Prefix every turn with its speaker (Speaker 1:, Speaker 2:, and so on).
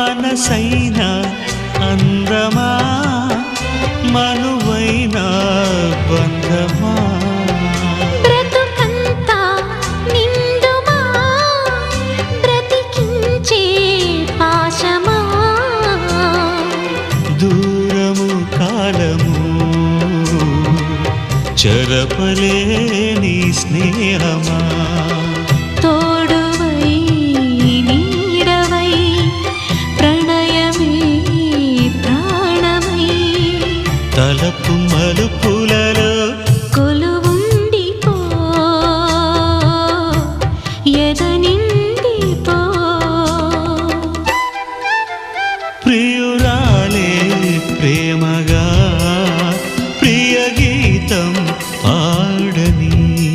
Speaker 1: మనసైన అందమా? మనువైన బంధమా? దూరము కాలము చెరపలేని తలపు మలుపులలో
Speaker 2: కొలువుండిపో ఎదనిండిపో
Speaker 1: ప్రియురాలే ప్రేమగా